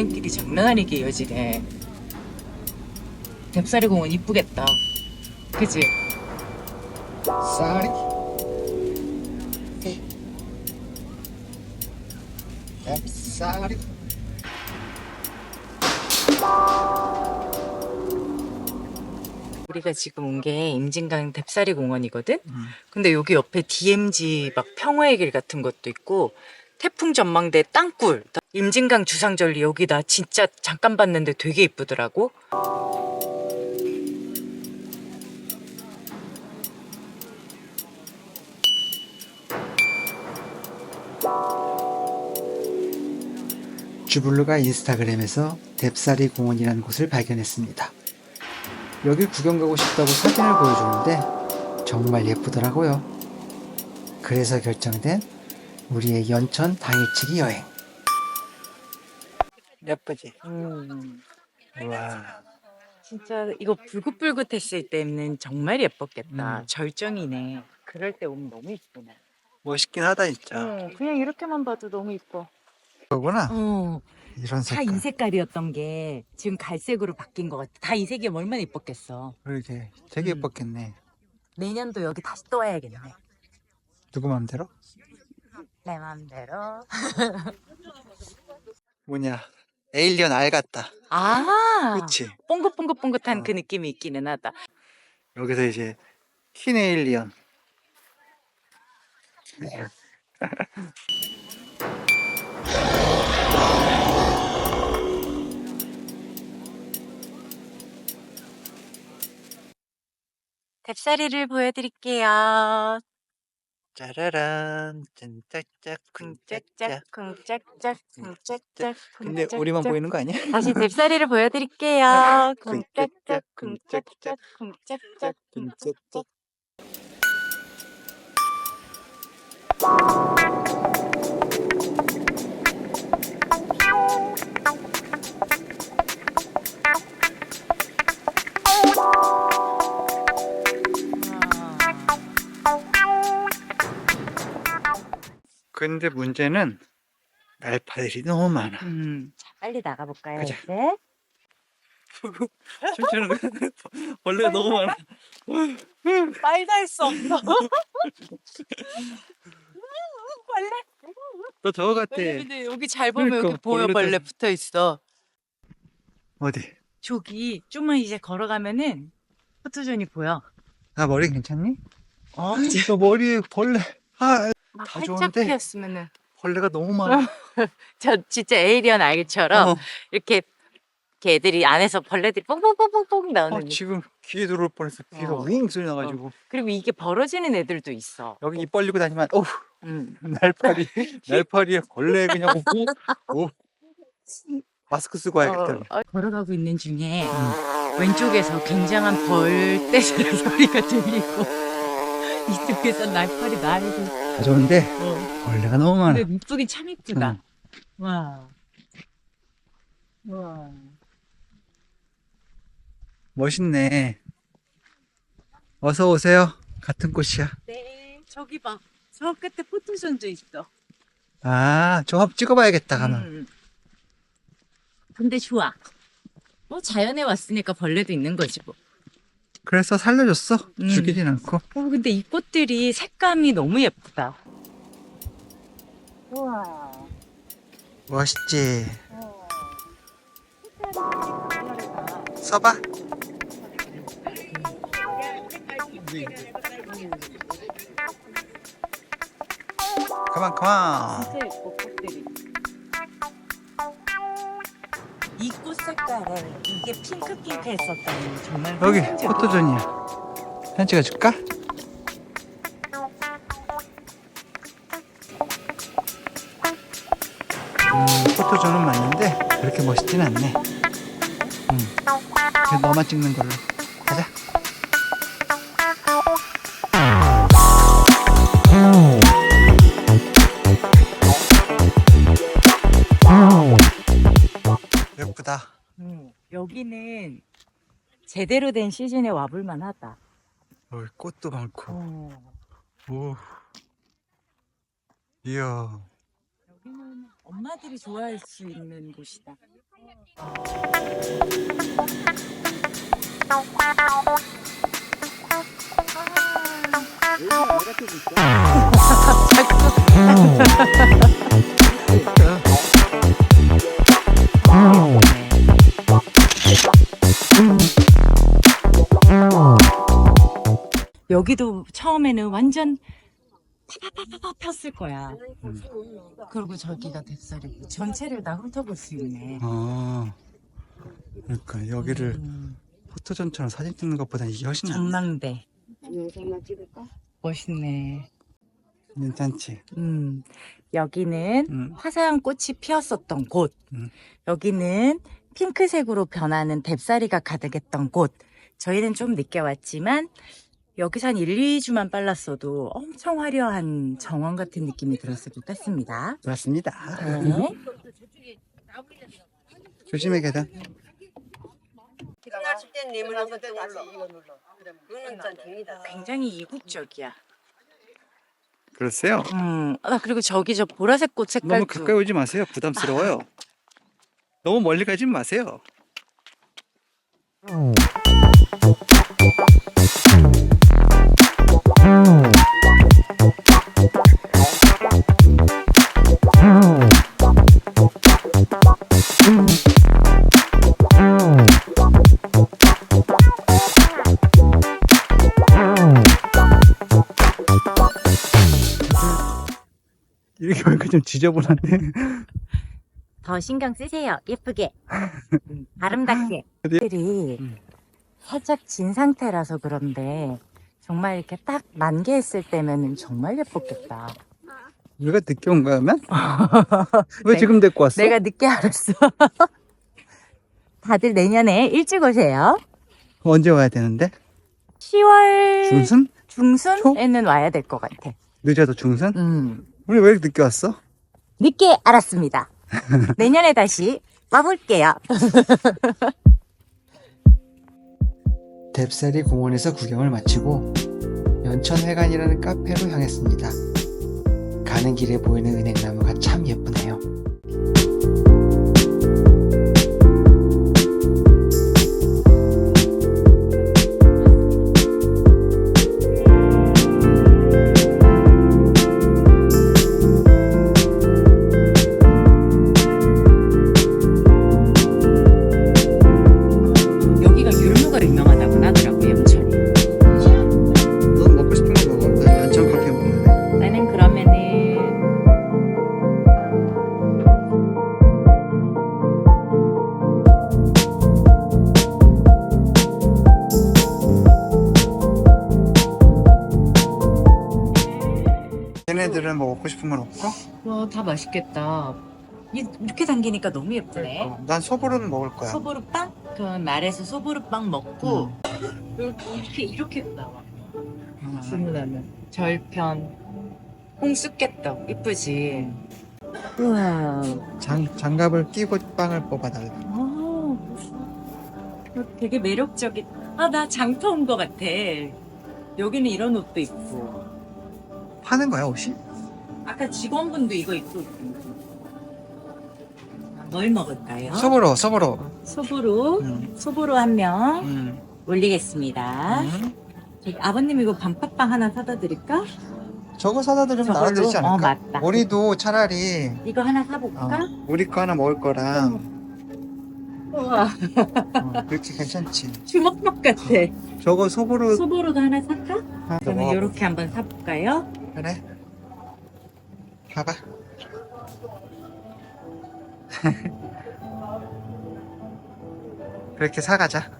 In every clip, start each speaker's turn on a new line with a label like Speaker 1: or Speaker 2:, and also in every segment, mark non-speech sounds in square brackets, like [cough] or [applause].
Speaker 1: 동행길이 장난 아니게 이어지네. 뎁사리 공원 이쁘겠다. 그치?
Speaker 2: 쌀이 쌀이
Speaker 1: 우리가 지금 온 게 임진강 뎁사리 공원이거든? 근데 여기 옆에 DMZ 막 평화의 길 같은 것도 있고 태풍 전망대 땅굴 임진강 주상절리 여기 나 진짜 잠깐 봤는데 되게 이쁘더라고
Speaker 2: 주블루가 인스타그램에서 뎁사리 공원이라는 곳을 발견했습니다. 여길 구경 가고 싶다고 사진을 보여주는데 정말 예쁘더라고요. 그래서 결정된 우리의 연천 당일치기 여행. 예쁘지?
Speaker 1: 음,
Speaker 2: 우와.
Speaker 1: 진짜 이거 불긋불긋했을 때는 정말 예뻤겠다
Speaker 2: 음.
Speaker 1: 절정이네 그럴 때 오면 너무 이쁘네
Speaker 2: 멋있긴 하다 진짜.
Speaker 1: 어, 그냥 이렇게만 봐도 너무 이뻐
Speaker 2: 그거구나.
Speaker 1: 어,
Speaker 2: 이런
Speaker 1: 다
Speaker 2: 색깔.
Speaker 1: 이 색깔이었던 게 지금 갈색으로 바뀐 것 같아 다 이 색이 얼마나 이뻤겠어
Speaker 2: 그러게 되게
Speaker 1: 음.
Speaker 2: 예뻤겠네.
Speaker 1: 내년도 여기 다시 또 와야겠네
Speaker 2: 누구 마음대로?
Speaker 1: 내 맘대로 [laughs]
Speaker 2: 뭐냐 에일리언 알 같다.
Speaker 1: 아
Speaker 2: 그치?
Speaker 1: 뽕긋뽕긋뽕긋한
Speaker 2: 어.
Speaker 1: 그 느낌이 있기는 하다
Speaker 2: 여기서 이제 흰 에일리언.
Speaker 1: 뎁사리를 보여드릴게요
Speaker 2: 짜라란 짠짜짜
Speaker 1: 쿵짝짝 쿵짝짝. 쿵짝짝
Speaker 2: 근데
Speaker 1: 쿵짝짝.
Speaker 2: 우리만 보이는 거 아니야?
Speaker 1: 다시 [laughs] 뎁사리를 보여드릴게요. [laughs]
Speaker 2: 쿵짝짝,
Speaker 1: 쿵짝짝 쿵짝짝 쿵짝짝. 쿵짝짝
Speaker 2: 근데 문제는 날파들이 너무 많아.
Speaker 1: 음, 자, 빨리 나가볼까요,
Speaker 2: 가자.
Speaker 1: 이제? [laughs]
Speaker 2: 춤추는 거 [laughs] 벌레 가 너무 많아.
Speaker 1: 빨리 할수 없어. [laughs] 벌레?
Speaker 2: 너 저거 같아.
Speaker 1: 근데 여기 잘 보면
Speaker 2: 그러니까,
Speaker 1: 여기 보여
Speaker 2: 벌레도-
Speaker 1: 벌레 붙어 있어.
Speaker 2: 어디?
Speaker 1: 저기 좀만 이제 걸어가면은 포토존이 보여.
Speaker 2: 나 머리 괜찮니?
Speaker 1: 어?
Speaker 2: 저 머리에 벌레. 아,
Speaker 1: 막
Speaker 2: 다
Speaker 1: 활짝
Speaker 2: 좋은데?
Speaker 1: 피었으면은
Speaker 2: 벌레가 너무 많아. [laughs]
Speaker 1: 저 진짜 에이리언 알처럼
Speaker 2: 어,
Speaker 1: 이렇게 이렇게 애들이 안에서 벌레들이 뽕뽕뽕뽕뽕 나오는
Speaker 2: 어. 지금 귀에 들어올 뻔했어. 귀가
Speaker 1: 어.
Speaker 2: 윙 소리 나가지고.
Speaker 1: 그리고 이게 벌어지는 애들도 있어.
Speaker 2: 여기 입 벌리고 다니면, 어우,
Speaker 1: 음.
Speaker 2: 날파리, [laughs] 날파리에 벌레 그냥 오, 오. [laughs] 마스크 쓰고 와야겠다.
Speaker 1: 어, 어, 걸어가고 있는 중에 왼쪽에서 굉장한 벌떼들 소리가 들리고 이쪽에서 날파리 날고
Speaker 2: 다 좋은데
Speaker 1: 어.
Speaker 2: 벌레가 너무 많아.
Speaker 1: 근데 이쁘긴 참 이쁘다.
Speaker 2: 응.
Speaker 1: 와. 와.
Speaker 2: 멋있네. 어서 오세요. 같은 곳이야.
Speaker 1: 네, 저기 봐. 저 끝에 포토존도 있어.
Speaker 2: 아, 저 한번 찍어봐야겠다, 가면.
Speaker 1: 음. 근데 좋아. 뭐 자연에 왔으니까 벌레도 있는 거지 뭐.
Speaker 2: 그래서 살려줬어.
Speaker 1: 음.
Speaker 2: 죽이진 않고.
Speaker 1: 어, 근데 이 꽃들이 색감이 너무 예쁘다. 우와.
Speaker 2: 멋있지.
Speaker 1: 어.
Speaker 2: 써봐. 그만, 그만.
Speaker 1: 진짜 예뻐 꽃 색깔에 이게 핑크 핑크 했었다니 정말
Speaker 2: 여기
Speaker 1: 환상적이야.
Speaker 2: 포토존이야. 사진 찍어줄까? 음, 포토존은 맞는데 그렇게 멋있진 않네. 음, 그냥 너만 찍는 걸로.
Speaker 1: 여기는 제대로 된 시즌에 와볼만 하다.
Speaker 2: 어, 꽃도 많고.
Speaker 1: 어.
Speaker 2: 오. 이야.
Speaker 1: 여기는 엄마들이 좋아할 수 있는 곳이다. 여기 [laughs] 도 처음에는 완전 파파파파 폈을 거야. 그리고 저기가 뎁살이고 전체를 다 훑어볼 수 있네.
Speaker 2: 아, 그러니까 여기를
Speaker 1: 음,
Speaker 2: 포토전처럼 사진 찍는 것보다 이게 훨씬 낫
Speaker 1: 전망대
Speaker 3: 영상만 찍을까?
Speaker 1: 멋있네.
Speaker 2: 괜찮지?
Speaker 1: 음, 여기는
Speaker 2: 음.
Speaker 1: 화사한 꽃이 피었었던 곳.
Speaker 2: 음.
Speaker 1: 여기는 핑크색으로 변하는 뎁사리가 가득했던 곳. 저희는 좀 늦게 왔지만 여기서 한 1, 2주만 빨랐어도 엄청 화려한 정원 같은 느낌이 들었을 것 같습니다.
Speaker 2: 맞습니다.
Speaker 1: 네.
Speaker 2: 조심해 계단.
Speaker 3: 땐 이거 눌러. 그거는.
Speaker 1: 굉장히 이국적이야.
Speaker 2: 그러세요?
Speaker 1: 음, 아, 그리고 저기 저 보라색 꽃 색깔도
Speaker 2: 너무 가까이 오지 마세요. 부담스러워요. 너무 멀리 가지 마세요. 이렇게 보니까 좀 지저분한데.
Speaker 1: 더 신경 쓰세요. 예쁘게. 아름답게. 들이
Speaker 2: 음.
Speaker 1: 살짝 진 상태라서 그런데 정말 이렇게 딱 만개했을 때면은 정말 예뻤겠다.
Speaker 2: 우리가 늦게 온 거야, 면? [laughs] 왜
Speaker 1: 네.
Speaker 2: 지금 데리고 왔어?
Speaker 1: 내가 늦게 알았어. [laughs] 다들 내년에 일찍 오세요.
Speaker 2: 언제 와야 되는데?
Speaker 1: 10월
Speaker 2: 중순?
Speaker 1: 중순에는 와야 될 것 같아.
Speaker 2: 늦어도 중순?
Speaker 1: 음.
Speaker 2: 우리 왜 이렇게 늦게 왔어?
Speaker 1: 늦게 알았습니다. 내년에 다시 와볼게요. [laughs]
Speaker 2: 뎁사리 공원에서 구경을 마치고 연천회관이라는 카페로 향했습니다. 가는 길에 보이는 은행나무가 참 예쁘네요. 싶은 건 없고?
Speaker 1: 와, 다 맛있겠다. 이- 이렇게 당기니까 너무 예쁘네.
Speaker 2: 어, 난 소보루는 먹을 거야.
Speaker 1: 소보루빵? 그 말에서 소보루빵 먹고
Speaker 2: 음.
Speaker 1: 이렇게 이렇게 나와.
Speaker 2: 음.
Speaker 1: 주문하면 절편, 홍쑥개떡 이쁘지. 우와.
Speaker 2: 장, 장갑을 끼고 빵을 뽑아달라.
Speaker 1: 아, 되게 매력적인. 아, 나 장터 온 것 같아. 여기는 이런 옷도 있고.
Speaker 2: 파는 거야, 옷이?
Speaker 1: 아까 직원분도 이거 입고. 뭘 먹을까요?
Speaker 2: 소보로, 소보로.
Speaker 1: 소보루.
Speaker 2: 음.
Speaker 1: 소보루 한명
Speaker 2: 음.
Speaker 1: 올리겠습니다.
Speaker 2: 음.
Speaker 1: 저기 아버님 이거 반팥빵 하나 사다 드릴까?
Speaker 2: 저거 사다 드리면
Speaker 1: 저걸로?
Speaker 2: 나아지지 않을까?
Speaker 1: 어, 맞다.
Speaker 2: 우리도 차라리
Speaker 1: 이거 하나
Speaker 2: 어,
Speaker 1: 사볼까?
Speaker 2: 우리 거 하나 먹을 거랑
Speaker 1: 우와,
Speaker 2: 어, 그렇게 괜찮지. [laughs]
Speaker 1: 주먹밥 같아.
Speaker 2: 저거 소보로
Speaker 1: 소보루도 하나 살까?
Speaker 2: 하나 더 먹어.
Speaker 1: 이렇게 한번 사볼까요?
Speaker 2: 그래. 봐봐. 그렇게 사가자.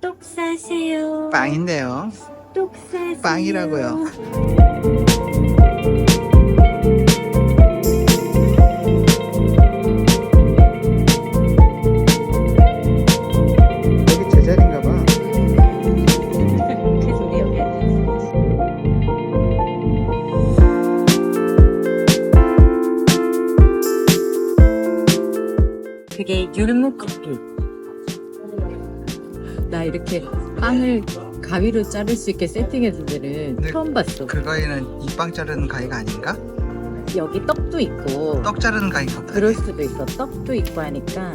Speaker 1: 똑 사세요.
Speaker 2: 빵인데요.
Speaker 1: 똑 사세요.
Speaker 2: 빵이라고요.
Speaker 1: 그게 율무 커피. 나 이렇게 빵을 가위로 자를 수 있게 세팅해준 데는
Speaker 2: 네.
Speaker 1: 처음 봤어.
Speaker 2: 그 가위는 이 빵 자르는 가위가 아닌가?
Speaker 1: 여기 떡도 있고
Speaker 2: 떡 자르는 가위가.
Speaker 1: 그럴 수도 있어. 떡도 있고 하니까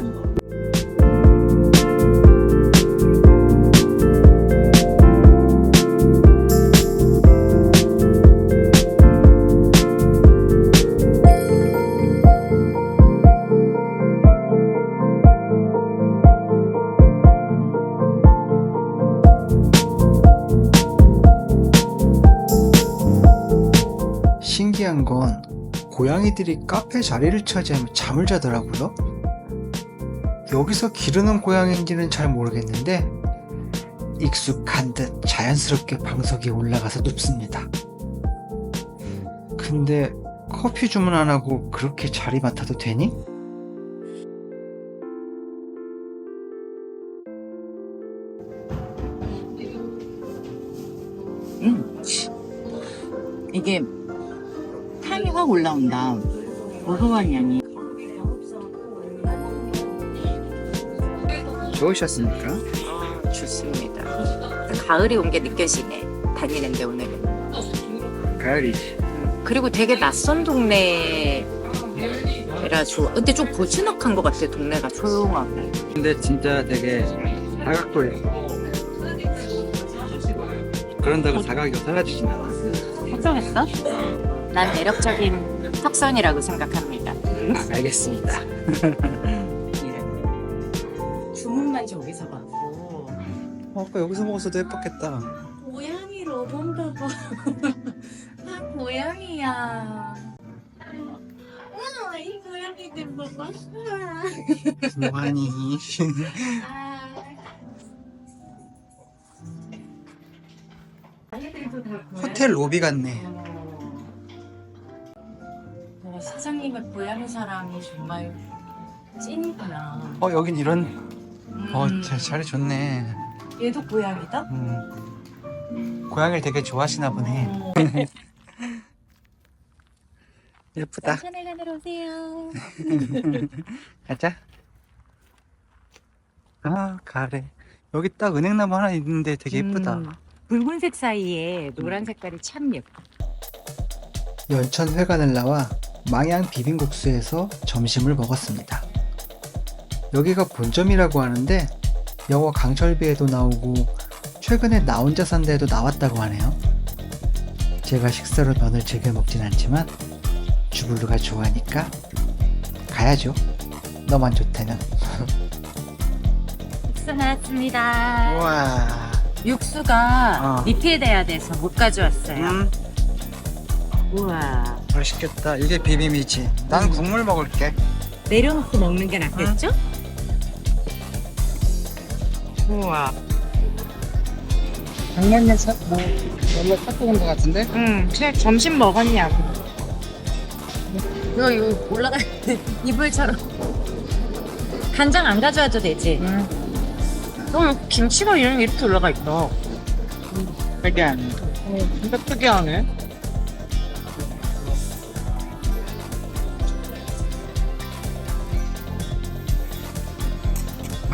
Speaker 2: 고양이들이 카페 자리를 차지하며 잠을 자더라고요. 여기서 기르는 고양이인지는 잘 모르겠는데 익숙한 듯 자연스럽게 방석에 올라가서 눕습니다. 근데 커피 주문 안 하고 그렇게 자리 맡아도 되니?
Speaker 1: 음. 이게 향이 확 올라온다. 고소한 향이.
Speaker 2: 좋으셨습니까?
Speaker 1: 좋습니다. 가을이 온 게 느껴지네. 다니는데 오늘은.
Speaker 2: 가을이지.
Speaker 1: 그리고 되게 낯선 동네라 좋아. 근데 좀 고즈넉한 것 같아. 동네가 조용하고.
Speaker 2: 근데 진짜 되게 사각도에 그런다고 사각이 사라지진 않아.
Speaker 1: 걱정했어? 난 매력적인 턱선이라고 생각합니다.
Speaker 2: 알겠습니다. [laughs]
Speaker 1: 주문만 저기서 받고
Speaker 2: 어, 아까 여기서 먹었어도 예뻤겠다.
Speaker 1: 고양이로 본다고 나 [laughs] 고양이야 우와 이 고양이들 먹었어
Speaker 2: 뭐하니? 호텔 로비 같네.
Speaker 1: 어, 사장님의 고양이 사랑이 정말 찐이구나
Speaker 2: 어, 여긴 이런,
Speaker 1: 음,
Speaker 2: 어, 자, 자리 좋네.
Speaker 1: 얘도 고양이다?
Speaker 2: 음. 고양이를 되게 좋아하시나 보네.
Speaker 1: 어. [laughs]
Speaker 2: 예쁘다.
Speaker 1: 샤넬간으로 오세요 [laughs]
Speaker 2: 가자. 아, 가래. 여기 딱 은행나무 하나 있는데 되게 예쁘다.
Speaker 1: 음, 붉은색 사이에 노란 색깔이 참 예뻐
Speaker 2: 연천 회관을 나와 망양 비빔국수에서 점심을 먹었습니다. 여기가 본점이라고 하는데 영어 강철비에도 나오고 최근에 나 혼자 산다에도 나왔다고 하네요. 제가 식사로 면을 즐겨 먹진 않지만 주블루가 좋아하니까 가야죠. 너만 좋다면. [laughs]
Speaker 1: 육수 나왔습니다
Speaker 2: 우와.
Speaker 1: 육수가
Speaker 2: 어.
Speaker 1: 리필돼야 돼서 못 가져왔어요
Speaker 2: 음,
Speaker 1: 우와
Speaker 2: 맛있겠다. 이게 비빔이지. 난 국물 먹을게.
Speaker 1: 내려놓고 먹는 게 낫겠죠?
Speaker 2: 우와. 장난면 사, 뭐, 원래 샀고 온것 같은데?
Speaker 1: 응, 쟤 점심 먹었냐고. 이거, 이거 올라가, [laughs] 이불처럼. 간장 안 가져와도 되지? 응. 어, 김치가 이런 이렇게 올라가 있어.
Speaker 2: 특이하네.
Speaker 1: 진짜 특이하네.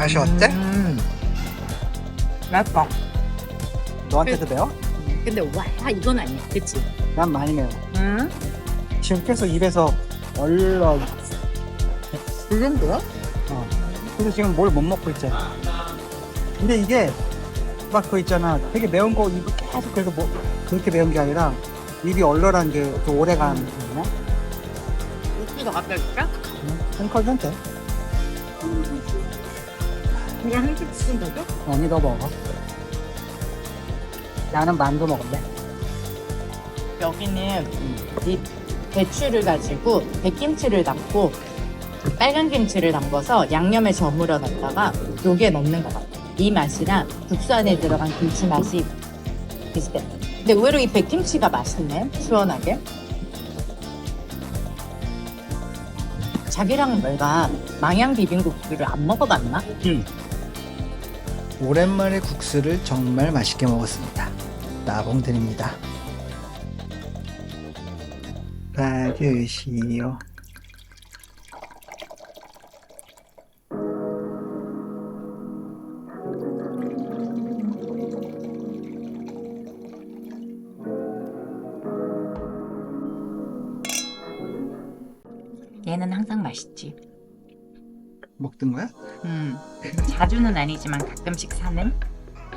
Speaker 2: 맛이 어때?
Speaker 1: 음. 맛있어.
Speaker 2: 너한테도 매워?
Speaker 1: 근데 와, 이건 아니야. 그치?
Speaker 2: 난 많이 매워.
Speaker 1: 응?
Speaker 2: 지금 계속 입에서 얼러.
Speaker 1: 그 정도야?
Speaker 2: 어. 근데 지금 뭘 못 먹고 있잖아. 근데 이게 막 그거 있잖아. 되게 매운 거 입을 계속 그래서 뭐 그렇게 매운 게 아니라 입이 얼얼한 게좀 오래간 거냐?
Speaker 1: 육수 더 갖다 줄까?
Speaker 2: 한컵은 돼.
Speaker 1: 그냥 한 스푼 더 줘?
Speaker 2: 언니 너 먹어. 나는 만두 먹을래.
Speaker 1: 여기는 이 배추를 가지고 백김치를 담고 빨간 김치를 담궈서 양념에 저물어 놨다가 요게 넣는 것 같아. 이 맛이랑 국수 안에 들어간 김치 맛이 비슷해. 근데 의외로 이 백김치가 맛있네. 시원하게. 자기랑 내가 망양 비빔국수를 안 먹어봤나?
Speaker 2: 오랜만에 국수를 정말 맛있게 먹었습니다. 나봉 드립니다. 받으시오.
Speaker 1: 얘는 항상 맛있지.
Speaker 2: 먹던 거야?
Speaker 1: 음, 자주는 아니지만 가끔씩 사는.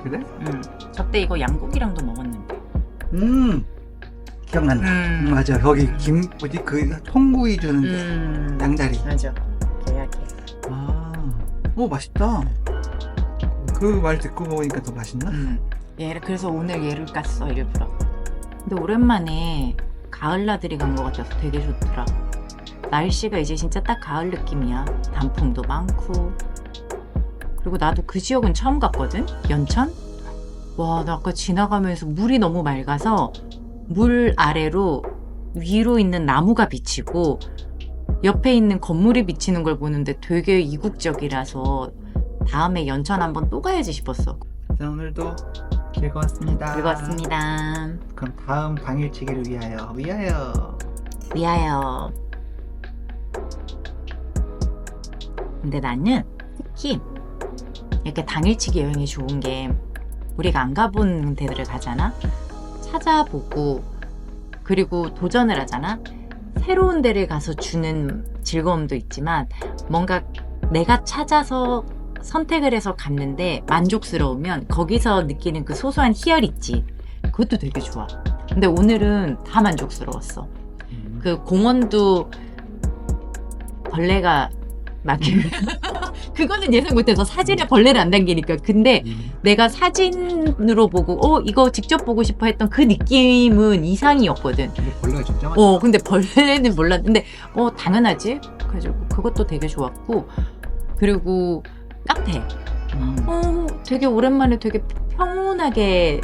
Speaker 2: 그래?
Speaker 1: 음, 저때 이거 양고기랑도 먹었는데.
Speaker 2: 음 기억난다.
Speaker 1: 음.
Speaker 2: 맞아 여기 김 뭐지 그 통구이 주는 데
Speaker 1: 음,
Speaker 2: 양다리.
Speaker 1: 맞아. 계약해.
Speaker 2: 아, 오 맛있다. 그 말 듣고 먹으니까 더 맛있나?
Speaker 1: 음. 얘를 그래서 오늘 얘를 깠어 일부러. 근데 오랜만에 가을 나들이 간 것 같아서 되게 좋더라. 날씨가 이제 진짜 딱 가을 느낌이야. 단풍도 많고. 그리고 나도 그 지역은 처음 갔거든? 연천? 와, 나 아까 지나가면서 물이 너무 맑아서 물 아래로 위로 있는 나무가 비치고 옆에 있는 건물이 비치는 걸 보는데 되게 이국적이라서 다음에 연천 한번 또 가야지 싶었어.
Speaker 2: 자, 오늘도 즐거웠습니다.
Speaker 1: 즐거웠습니다.
Speaker 2: 그럼 다음 당일치기를 위하여 위하여
Speaker 1: 위하여. 근데 나는 특히 이렇게 당일치기 여행이 좋은 게 우리가 안 가본 데들을 가잖아. 찾아보고 그리고 도전을 하잖아. 새로운 데를 가서 주는 즐거움도 있지만 뭔가 내가 찾아서 선택을 해서 갔는데 만족스러우면 거기서 느끼는 그 소소한 희열 있지. 그것도 되게 좋아. 근데 오늘은 다 만족스러웠어. 그 공원도 벌레가 막 [laughs] 그거는 예상 못해서 사진에 벌레를 안 담기니까. 근데 내가 사진으로 보고 어 이거 직접 보고 싶어 했던 그 느낌은 이상이었거든.
Speaker 2: 근데 벌레가 진짜 많아.
Speaker 1: 어 근데 벌레는 몰랐는데 어 당연하지. 그래서 그것도 되게 좋았고 그리고 카페
Speaker 2: 음.
Speaker 1: 어 되게 오랜만에 되게 평온하게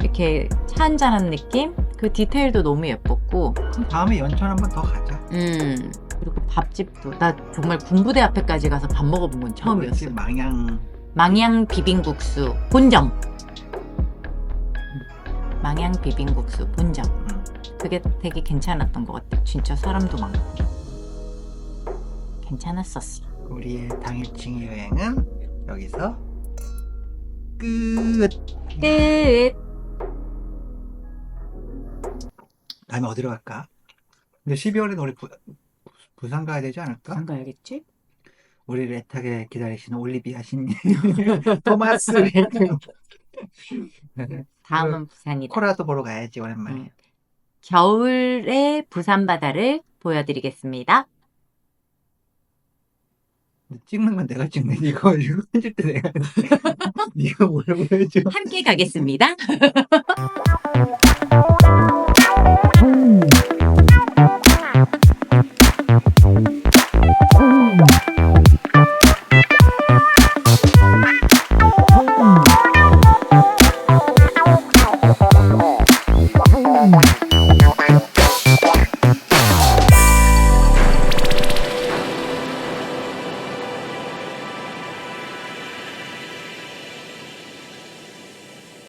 Speaker 1: 이렇게 차 한잔한 느낌? 그 디테일도 너무 예뻤고.
Speaker 2: 그럼 다음에 연천 한번 더 가자.
Speaker 1: 음 그리고 밥집도 나 정말 군부대 앞에까지 가서 밥 먹어본 건 처음이었어.
Speaker 2: 그렇지, 망양
Speaker 1: 망양 비빔국수 본점. 망양 비빔국수 본점.
Speaker 2: 음.
Speaker 1: 그게 되게 괜찮았던 것 같아. 진짜 사람도 많고. 괜찮았었어.
Speaker 2: 우리의 당일치기 여행은 여기서 끝.
Speaker 1: 끝.
Speaker 2: 다음에 어디로 갈까? 근데 12월에는 우리 부, 부산 가야 되지 않을까?
Speaker 1: 안 가야겠지?
Speaker 2: 우리를 애타게 기다리시는 올리비아 신님, [laughs] 토마스 [laughs] [laughs]
Speaker 1: 다음은 부산이다.
Speaker 2: 코라도 보러 가야지 오랜만에.
Speaker 1: 음. 겨울의 부산 바다를 보여드리겠습니다.
Speaker 2: 찍는 건 내가 찍는 이거 이거 편집 때 내가 네가 뭘 보여줘?
Speaker 1: 함께 가겠습니다.